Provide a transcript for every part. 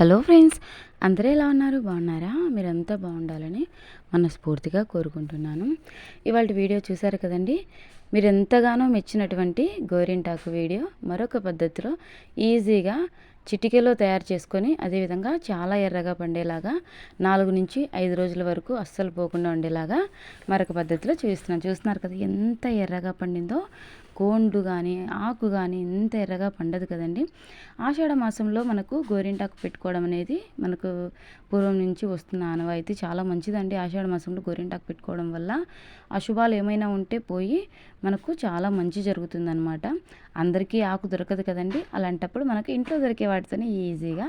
Hello friends అందరూ ఎలా ఉన్నారు? బాగున్నారా? మీరంతా బాగుండాలని మనస్ఫూర్తిగా కోరుకుంటున్నాను. ఇవాళ వీడియో చూశారు కదండి? మీరు ఎంతగానో మెచ్చినటువంటి గోరింటాకు వీడియో మరొక పద్ధతిలో ఈజీగా చిటికెలో తయారు చేసుకొని అదేవిధంగా చాలా ఎర్రగా పండేలాగా నాలుగు నుంచి ఐదు రోజుల వరకు అస్సలు పోకుండా ఉండేలాగా మరొక పద్ధతిలో చూస్తున్నాను చూస్తున్నారు కదా ఎంత ఎర్రగా పండిందో? కోండు కానీ ఆకు కానీ ఎంత ఎర్రగా పండదు కదండి. ఆషాఢ మాసంలో మనకు గోరింటాకు పెట్టుకోవడం అనేది మనకు పూర్వం నుంచి వస్తున్న ఆనవాయితీ. చాలా మంచిదండి ఆషాఢ మాసంలో గోరింటాకు పెట్టుకోవడం వల్ల. అశుభాలు ఏమైనా ఉంటే పోయి మనకు చాలా మంచి జరుగుతుందనమాట అందరికీ ఆకు దొరకదు కదండి. అలాంటప్పుడు మనకు ఇంట్లో దొరికే వాటితోనే ఈజీగా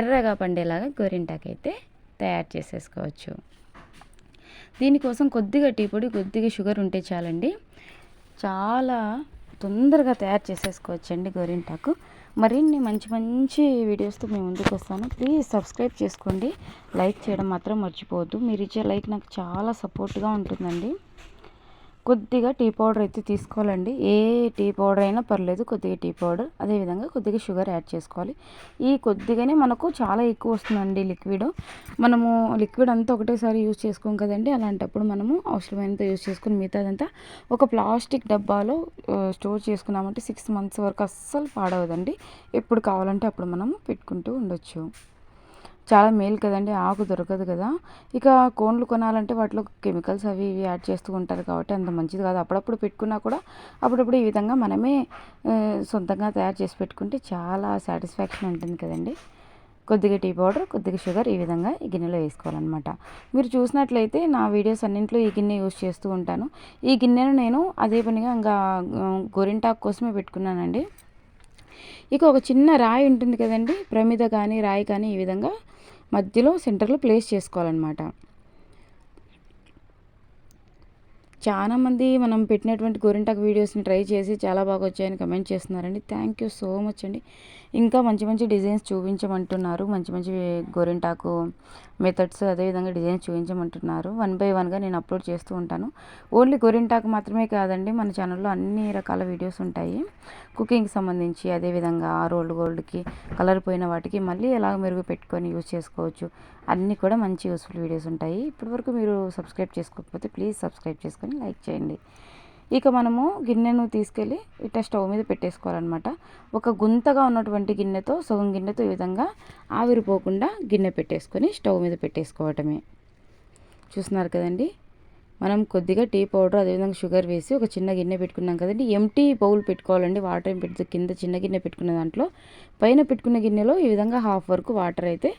ఎర్రగా పండేలాగా గోరింటాకు అయితే తయారు చేసేసుకోవచ్చు. దీనికోసం కొద్దిగా టీ పొడి కొద్దిగా షుగర్ ఉంటే చాలండి. చాలా తొందరగా తయారు చేసేసుకోవచ్చండి గోరింటాకు. మరిన్ని మంచి మంచి వీడియోస్తో మేము ముందుకు వస్తాను. ప్లీజ్ సబ్స్క్రైబ్ చేసుకోండి. లైక్ చేయడం మాత్రం మర్చిపోవద్దు. మీరు ఇచ్చే లైక్ నాకు చాలా సపోర్ట్గా ఉంటుందండి. కొద్దిగా టీ పౌడర్ అయితే తీసుకోవాలండి. ఏ టీ పౌడర్ అయినా పర్లేదు కొద్దిగా టీ పౌడర్. అదేవిధంగా కొద్దిగా షుగర్ యాడ్ చేసుకోవాలి. ఈ కొద్దిగానే మనకు చాలా ఎక్కువ వస్తుందండి లిక్విడ్. మనము లిక్విడ్ అంతా ఒకటేసారి యూజ్ చేసుకోం కదండి. అలాంటప్పుడు మనము అవసరమైనంత యూజ్ చేసుకుని మిగతాదంతా ఒక ప్లాస్టిక్ డబ్బాలో స్టోర్ చేసుకున్నామంటే సిక్స్ మంత్స్ వరకు అస్సలు పాడవదండి. ఎప్పుడు కావాలంటే అప్పుడు మనము పెట్టుకుంటూ ఉండొచ్చు. చాలా మేలు కదండి ఆకు దొరకదు కదా. ఇక కోన్లు కొనాలంటే వాటిలో కెమికల్స్ అవి ఇవి యాడ్ చేస్తూ ఉంటారు కాబట్టి అంత మంచిది కాదు. అప్పుడప్పుడు పెట్టుకున్నా కూడా అప్పుడప్పుడు ఈ విధంగా మనమే సొంతంగా తయారు చేసి పెట్టుకుంటే చాలా సాటిస్ఫాక్షన్ ఉంటుంది కదండి. కొద్దిగా టీ పౌడర్ కొద్దిగా షుగర్ ఈ విధంగా ఈ గిన్నెలో వేసుకోవాలన్నమాట. మీరు చూసినట్లయితే నా వీడియోస్ అన్నింటిలో ఈ గిన్నె యూస్ చేస్తూ ఉంటాను. ఈ గిన్నెను నేను అదే పనిగా ఇంకా గోరింటాకు కోసమే పెట్టుకున్నానండి. ఇక ఒక చిన్న రాయి ఉంటుంది కదండి ప్రమిద కానీ రాయి కానీ ఈ విధంగా మధ్యలో సెంటర్లో ప్లేస్ చేసుకోవాలన్నమాట. చాలామంది మనం పెట్టినటువంటి గోరింటాకు వీడియోస్ని ట్రై చేసి చాలా బాగా వచ్చాయని కమెంట్ చేస్తున్నారండి. థ్యాంక్ యూ సో మచ్ అండి. ఇంకా మంచి మంచి డిజైన్స్ చూపించమంటున్నారు. మంచి మంచి గోరింటాకు మెథడ్స్ అదేవిధంగా డిజైన్స్ చూపించమంటున్నారు. వన్ బై వన్గా నేను అప్లోడ్ చేస్తూ ఉంటాను. ఓన్లీ గోరింటాకు మాత్రమే కాదండి మన ఛానల్లో అన్ని రకాల వీడియోస్ ఉంటాయి. కుకింగ్కి సంబంధించి అదేవిధంగా రోల్డ్ గోల్డ్కి కలర్ పోయిన వాటికి మళ్ళీ ఎలా మెరుగు పెట్టుకొని యూజ్ చేసుకోవచ్చు అన్నీ కూడా మంచి యూస్ఫుల్ వీడియోస్ ఉంటాయి. ఇప్పటివరకు మీరు సబ్స్క్రైబ్ చేసుకోకపోతే ప్లీజ్ సబ్స్క్రైబ్ చేసుకొని లైక్ చేయండి. ఇక మనము గిన్నెను తీసుకెళ్ళి ఇట్లా స్టవ్ మీద పెట్టేసుకోవాలన్నమాట. ఒక గుంతగా ఉన్నటువంటి గిన్నెతో సగం గిన్నెతో ఈ విధంగా ఆవిరిపోకుండా గిన్నె పెట్టేసుకొని స్టవ్ మీద పెట్టేసుకోవటమే. చూస్తున్నారు కదండి? మనం కొద్దిగా టీ పౌడర్ అదేవిధంగా షుగర్ వేసి ఒక చిన్న గిన్నె పెట్టుకున్నాం కదండి. ఎంటీ బౌల్ పెట్టుకోవాలండి. వాటర్ ఏం పెడితే కింద చిన్న గిన్నె పెట్టుకున్న దాంట్లో. పైన పెట్టుకున్న గిన్నెలో ఈ విధంగా హాఫ్ వరకు వాటర్ అయితే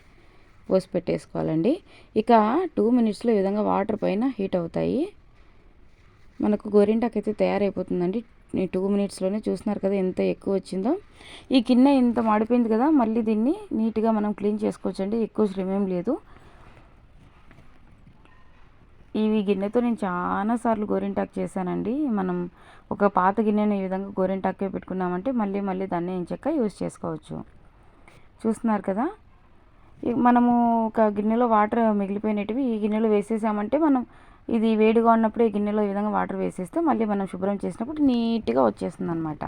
పోసి పెట్టేసుకోవాలండి. ఇక టూ మినిట్స్లో ఈ విధంగా వాటర్ పైన హీట్ అవుతాయి. మనకు గోరింటాకు అయితే తయారైపోతుందండి టూ మినిట్స్లోనే చూస్తున్నారు కదా ఎంత ఎక్కువ వచ్చిందో ఈ గిన్నె ఇంత మాడిపోయింది కదా మళ్ళీ దీన్ని నీట్గా మనం క్లీన్ చేసుకోవచ్చండి. ఎక్కువ శ్రమ ఏం లేదు. ఇవి గిన్నెతో నేను చాలాసార్లు గోరింటాకు చేశానండి. మనం ఒక పాత గిన్నెను ఈ విధంగా గోరింటాకే పెట్టుకున్నామంటే మళ్ళీ మళ్ళీ దాన్ని ఎంచక్క యూజ్ చేసుకోవచ్చు. చూస్తున్నారు కదా? మనము ఒక గిన్నెలో వాటర్ మిగిలిపోయినవి ఈ గిన్నెలో వేసేసామంటే మనం ఇది వేడిగా ఉన్నప్పుడు ఈ గిన్నెలో ఈ విధంగా వాటర్ వేసేస్తే మళ్ళీ మనం శుభ్రం చేసినప్పుడు నీట్గా వచ్చేస్తుంది అనమాట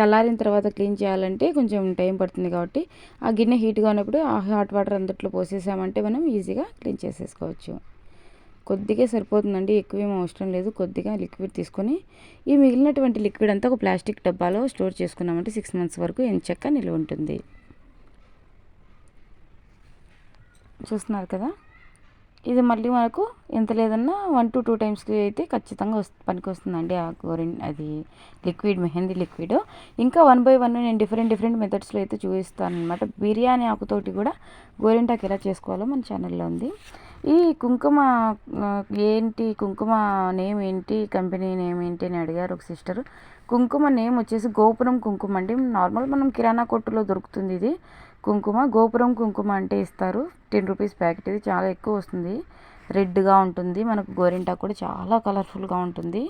చల్లారిన తర్వాత క్లీన్ చేయాలంటే కొంచెం టైం పడుతుంది కాబట్టి ఆ గిన్నె హీట్గా ఉన్నప్పుడు ఆ హాట్ వాటర్ అందుట్లో పోసేసామంటే మనం ఈజీగా క్లీన్ చేసేసుకోవచ్చు. కొద్దిగా సరిపోతుందండి ఎక్కువేం అవసరం లేదు. కొద్దిగా లిక్విడ్ తీసుకొని ఈ మిగిలినటువంటి లిక్విడ్ అంతా ఒక ప్లాస్టిక్ డబ్బాలో స్టోర్ చేసుకున్నామంటే సిక్స్ మంత్స్ వరకు ఎంచక్క నిల్వ ఉంటుంది. చూస్తున్నారు కదా? ఇది మళ్ళీ మనకు ఎంత లేదన్నా వన్ టు టూ టైమ్స్కి అయితే ఖచ్చితంగా వస్తు పనికి వస్తుందండి ఆ గోరిన్ అది లిక్విడ్ మెహందీ లిక్విడ్. ఇంకా వన్ బై వన్ నేను డిఫరెంట్ డిఫరెంట్ మెథడ్స్లో అయితే చూపిస్తాను అనమాట బిర్యానీ ఆకుతోటి కూడా గోరింటాకు ఎలా చేసుకోవాలో మన ఛానల్లో ఉంది. ఈ కుంకుమ ఏంటి కుంకుమ నేమ్ ఏంటి కంపెనీ నేమ్ ఏంటి అని అడిగారు ఒక సిస్టర్ కుంకుమ నేమ్ వచ్చేసి గోపురం కుంకుమ అండి. నార్మల్ మనం కిరాణా కొట్టులో దొరుకుతుంది ఇది. కుంకుమ గోపురం కుంకుమ అంటే ఇస్తారు. Ten rupees packet. ఇది చాలా ఎక్కువ వస్తుంది. రెడ్గా ఉంటుంది. మనకు గోరింటాకు కూడా చాలా కలర్ఫుల్గా ఉంటుంది.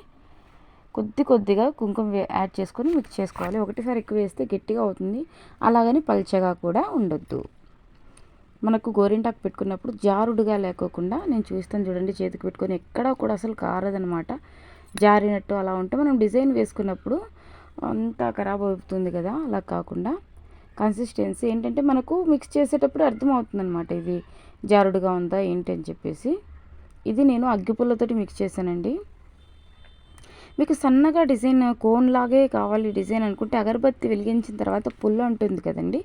కొద్ది కొద్దిగా కుంకుమ యాడ్ చేసుకొని మిక్స్ చేసుకోవాలి. ఒకటిసారి ఎక్కువ వేస్తే గట్టిగా అవుతుంది. అలాగని పల్చగా కూడా ఉండొద్దు. మనకు గోరింటాకు పెట్టుకున్నప్పుడు జారుడుగా లేకోకుండా నేను చూస్తాను చూడండి చేతికి పెట్టుకొని ఎక్కడా కూడా అసలు కారదనమాట. జారినట్టు అలా ఉంటే మనం డిజైన్ వేసుకున్నప్పుడు అంతా ఖరాబ్ అవుతుంది కదా. అలా కాకుండా కన్సిస్టెన్సీ ఏంటంటే మనకు మిక్స్ చేసేటప్పుడు అర్థమవుతుందనమాట ఇది జారుడుగా ఉందా ఏంటి అని చెప్పేసి. ఇది నేను అగ్గిపుల్లతోటి మిక్స్ చేశానండి. మీకు సన్నగా డిజైన్ కోన్ లాగే కావాలి డిజైన్ అనుకుంటే అగరబత్తి వెలిగించిన తర్వాత పుల్ల ఉంటుంది కదండి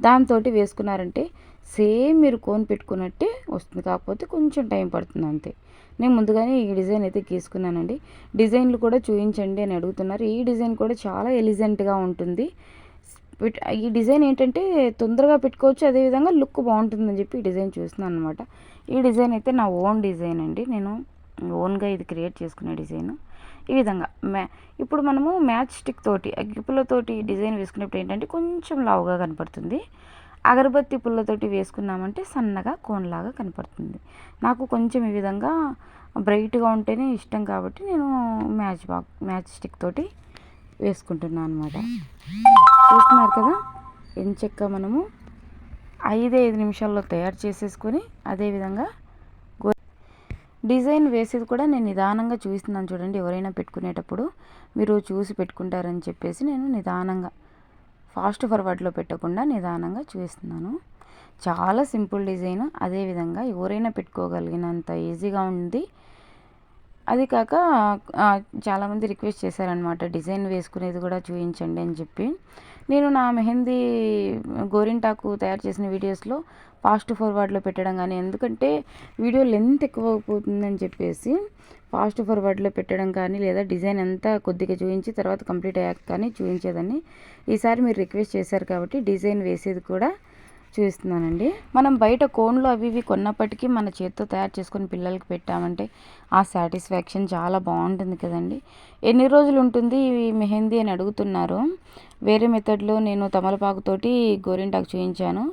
దాంతో వేసుకున్నారంటే సేమ్ మీరు కోన్ పెట్టుకున్నట్టే వస్తుంది. కాకపోతే కొంచెం టైం పడుతుంది అంతే. నేను ముందుగానే ఈ డిజైన్ అయితే గీసుకున్నానండి. డిజైన్లు కూడా చూపించండి అని అడుగుతున్నారు. ఈ డిజైన్ కూడా చాలా ఎలిజెంట్గా ఉంటుంది. ఈ డిజైన్ ఏంటంటే తొందరగా పెట్టుకోవచ్చు అదేవిధంగా లుక్ బాగుంటుందని చెప్పి ఈ డిజైన్ చూస్తున్నాను అనమాట ఈ డిజైన్ అయితే నా ఓన్ డిజైన్ అండి. నేను ఓన్గా ఇది క్రియేట్ చేసుకునే డిజైన్. ఈ విధంగా మ్యా ఇప్పుడు మనము మ్యాచ్ స్టిక్ తోటి అగ్గిపుల్లతోటి డిజైన్ వేసుకునేప్పుడు ఏంటంటే కొంచెం లావుగా కనపడుతుంది. అగరబత్తి పుల్లతోటి వేసుకున్నామంటే సన్నగా కోన్లాగా కనపడుతుంది. నాకు కొంచెం ఈ విధంగా బ్రైట్గా ఉంటేనే ఇష్టం కాబట్టి నేను మ్యాచ్ బాక్ మ్యాచ్ స్టిక్ తోటి వేసుకుంటున్నాను అనమాట చూస్తున్నారు కదా ఎంచెక్క మనము ఐదు ఐదు నిమిషాల్లో తయారు చేసేసుకొని అదేవిధంగా డిజైన్ వేసేది కూడా నేను నిదానంగా చూస్తున్నాను చూడండి ఎవరైనా పెట్టుకునేటప్పుడు మీరు చూసి పెట్టుకుంటారని చెప్పేసి నేను నిదానంగా ఫాస్ట్ ఫార్వర్డ్లో పెట్టకుండా నిదానంగా చూస్తున్నాను చాలా సింపుల్ డిజైన్ అదేవిధంగా ఎవరైనా పెట్టుకోగలిగినంత ఈజీగా ఉంది. అది కాక చాలామంది రిక్వెస్ట్ చేశారనమాట డిజైన్ వేసుకునేది కూడా చూపించండి అని చెప్పి. నేను నా మెహందీ గోరింటాకు తయారు చేసిన వీడియోస్లో ఫాస్ట్ ఫార్వర్డ్లో పెట్టడం కానీ ఎందుకంటే వీడియో లెంత్ ఎక్కువ అయిపోతుందని చెప్పేసి ఫాస్ట్ ఫార్వర్డ్లో పెట్టడం కానీ లేదా డిజైన్ అంతా కొద్దిగా చూపించి తర్వాత కంప్లీట్ అయ్యాక కానీ చూపించేదాన్ని ఈసారి మీరు రిక్వెస్ట్ చేశారు కాబట్టి డిజైన్ వేసేది కూడా చూస్తున్నానండి. మనం బయట కోన్లు అవి ఇవి కొన్నప్పటికీ మన చేతితో తయారు చేసుకొని పిల్లలకి పెట్టామంటే ఆ సాటిస్ఫాక్షన్ చాలా బాగుంటుంది కదండి. ఎన్ని రోజులు ఉంటుంది ఇవి మెహందీ అని అడుగుతున్నారు. వేరే మెథడ్లో నేను తమలపాకుతోటి గోరింటాకు చూయించాను.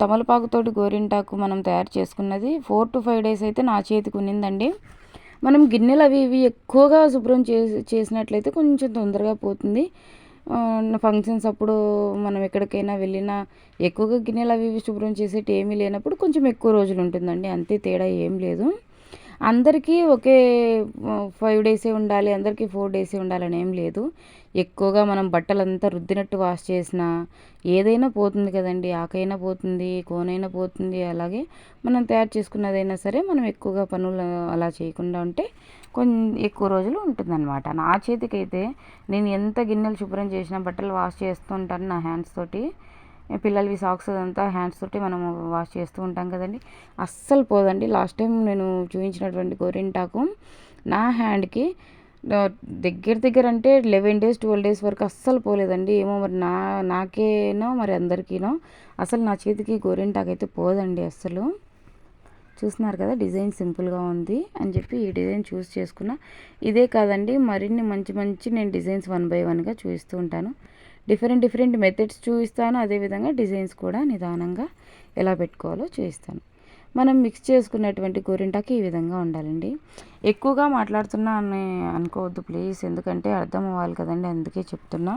తమలపాకుతోటి గోరింటాకు మనం తయారు చేసుకున్నది ఫోర్ టు ఫైవ్ డేస్ అయితే నా చేతికి ఉన్నిందండి. మనం గిన్నెలు అవి ఇవి ఎక్కువగా శుభ్రం చేసి చేసినట్లయితే కొంచెం తొందరగా పోతుంది. ఫంక్షన్స్ అప్పుడు మనం ఎక్కడికైనా వెళ్ళినా ఎక్కువగా గిన్నెలు అవి ఇవి శుభ్రం చేసేటి ఏమీ లేనప్పుడు కొంచెం ఎక్కువ రోజులు ఉంటుందండి. అంతే తేడా ఏం లేదు. అందరికీ ఒకే ఫైవ్ డేసే ఉండాలి అందరికీ ఫోర్ డేసే ఉండాలని ఏం లేదు. ఎక్కువగా మనం బట్టలంతా రుద్దినట్టు వాష్ చేసినా ఏదైనా పోతుంది కదండి. ఆకైనా పోతుంది కోనైనా పోతుంది అలాగే మనం తయారు చేసుకున్నదైనా సరే మనం ఎక్కువగా పనులు అలా చేయకుండా ఉంటే కొన్ని ఎక్కువ రోజులు ఉంటుందన్నమాట. నా చేతికైతే నేను ఎంత గిన్నెలు శుభ్రం చేసినా బట్టలు వాష్ చేస్తూ ఉంటాను నా హ్యాండ్స్ తోటి. పిల్లలవి సాక్స్ అదంతా హ్యాండ్స్ తోటి మనము వాష్ చేస్తూ ఉంటాం కదండి. అస్సలు పోదండి. లాస్ట్ టైం నేను చూపించినటువంటి గోరింటాకు నా హ్యాండ్కి దగ్గర దగ్గర అంటే లెవెన్ డేస్ ట్వెల్వ్ డేస్ వరకు అస్సలు పోలేదండి. ఏమో మరి నా నాకేనో మరి అందరికీనో అసలు నా చేతికి గోరింటాకు అయితే పోదండి అస్సలు. చూస్తున్నారు కదా డిజైన్ సింపుల్గా ఉంది అని చెప్పి ఈ డిజైన్ చూస్ చేసుకున్నా. ఇదే కాదండి మరిన్ని మంచి మంచి నేను డిజైన్స్ వన్ బై వన్గా చూపిస్తూ ఉంటాను. డిఫరెంట్ డిఫరెంట్ మెథడ్స్ చూపిస్తాను. అదేవిధంగా డిజైన్స్ కూడా నిదానంగా ఎలా పెట్టుకోవాలో చూపిస్తాను మనం మిక్స్ చేసుకున్నటువంటి గోరింటాకి ఈ విధంగా ఉండాలండి. ఎక్కువగా మాట్లాడుతున్నా అని అనుకోవద్దు ప్లీజ్. ఎందుకంటే అర్థం అవ్వాలి కదండి. అందుకే చెప్తున్నా.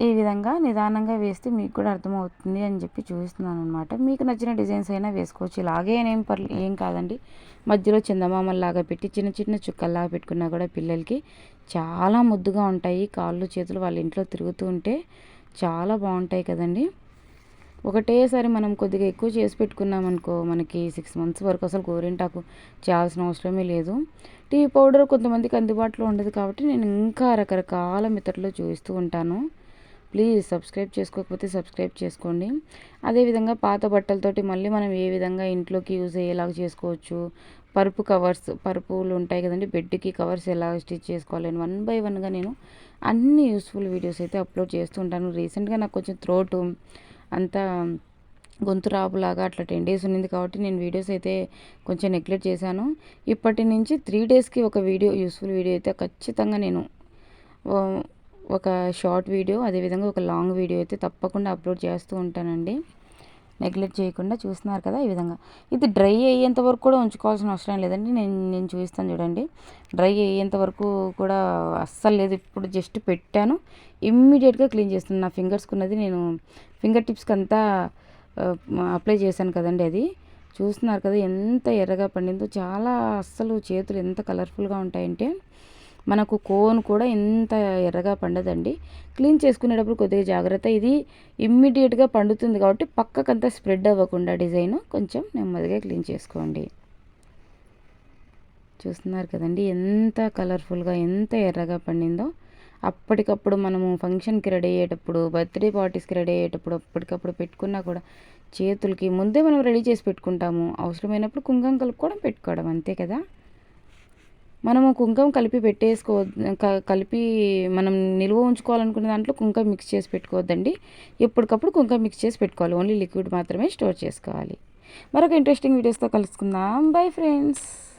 ఈ విధంగా నిదానంగా వేస్తే మీకు కూడా అర్థమవుతుంది అని చెప్పి చూపిస్తున్నాను అనమాట మీకు నచ్చిన డిజైన్స్ అయినా వేసుకోవచ్చు. ఇలాగే ఏం పర్లే ఏం కాదండి. మధ్యలో చందమామల్లాగా పెట్టి చిన్న చిన్న చుక్కల్లాగా పెట్టుకున్నా కూడా పిల్లలకి చాలా ముద్దుగా ఉంటాయి. కాళ్ళు చేతులు వాళ్ళ ఇంట్లో తిరుగుతూ ఉంటే చాలా బాగుంటాయి కదండి. ఒకటేసారి మనం కొద్దిగా ఎక్కువ చేసి పెట్టుకున్నాం అనుకో మనకి సిక్స్ మంత్స్ వరకు అసలు గోరింటాకు చేయాల్సిన అవసరమే లేదు. టీ పౌడర్ కొంతమందికి అందుబాటులో ఉండదు కాబట్టి నేను ఇంకా రకరకాల మెథడ్లో చూపిస్తూ ఉంటాను. ప్లీజ్ సబ్స్క్రైబ్ చేసుకోకపోతే సబ్స్క్రైబ్ చేసుకోండి. అదేవిధంగా పాత బట్టలతోటి మళ్ళీ మనం ఏ విధంగా ఇంట్లోకి యూజ్ అయ్యేలాగా చేసుకోవచ్చు? పరుపు కవర్స్ పరుపులు ఉంటాయి కదండి బెడ్కి కవర్స్ ఎలా స్టిచ్ చేసుకోవాలి వన్ బై వన్గా నేను అన్ని యూస్ఫుల్ వీడియోస్ అయితే అప్లోడ్ చేస్తూ ఉంటాను. రీసెంట్గా నాకు కొంచెం త్రోటు అంతా గొంతు రాపులాగా అట్లా టెన్ డేస్ ఉన్నింది కాబట్టి నేను వీడియోస్ అయితే కొంచెం నెగ్లెక్ట్ చేశాను. ఇప్పటి నుంచి త్రీ డేస్కి ఒక వీడియో యూస్ఫుల్ వీడియో అయితే ఖచ్చితంగా నేను ఒక షార్ట్ వీడియో అదేవిధంగా ఒక లాంగ్ వీడియో అయితే తప్పకుండా అప్లోడ్ చేస్తూ ఉంటానండి. నెగ్లెక్ట్ చేయకుండా చూస్తున్నారు కదా ఈ విధంగా. ఇది డ్రై అయ్యేంత వరకు కూడా ఉంచుకోవాల్సిన అవసరం లేదండి. నేను నేను చూపిస్తాను చూడండి. డ్రై అయ్యేంత వరకు కూడా అస్సలు లేదు. ఇప్పుడు జస్ట్ పెట్టాను. ఇమ్మీడియట్గా క్లీన్ చేస్తున్నాను. నా ఫింగర్స్కి ఉన్నది నేను ఫింగర్ టిప్స్కి అంతా అప్లై చేశాను కదండి అది. చూస్తున్నారు కదా ఎంత ఎర్రగా పండిందో. చాలా అస్సలు చేతులు ఎంత కలర్ఫుల్గా ఉంటాయంటే మనకు కోన్ కూడా ఎంత ఎర్రగా పండదండి. క్లీన్ చేసుకునేటప్పుడు కొద్దిగా జాగ్రత్త. ఇది ఇమ్మీడియట్గా పండుతుంది కాబట్టి పక్కకంతా స్ప్రెడ్ అవ్వకుండా డిజైన్ కొంచెం నెమ్మదిగా క్లీన్ చేసుకోండి. చూస్తున్నారు కదండి ఎంత కలర్ఫుల్గా ఎంత ఎర్రగా పండిందో. అప్పటికప్పుడు మనము ఫంక్షన్కి రెడీ అయ్యేటప్పుడు బర్త్డే పార్టీస్కి రెడీ అయ్యేటప్పుడు అప్పటికప్పుడు పెట్టుకున్నా కూడా చేతులకి ముందే మనం రెడీ చేసి పెట్టుకుంటాము. అవసరమైనప్పుడు కుంకుమ కలుపుకోవడం పెట్టుకోవడం అంతే కదా. మనము కుంకుమ కలిపి పెట్టేసుకో కలిపి మనం నిల్వ ఉంచుకోవాలనుకున్న దాంట్లో కుంకుమ మిక్స్ చేసి పెట్టుకోవద్దండి. ఎప్పటికప్పుడు కుంకుమ మిక్స్ చేసి పెట్టుకోవాలి. ఓన్లీ లిక్విడ్ మాత్రమే స్టోర్ చేసుకోవాలి. మరొక ఇంట్రెస్టింగ్ వీడియోస్తో కలుసుకుందాం. Bye friends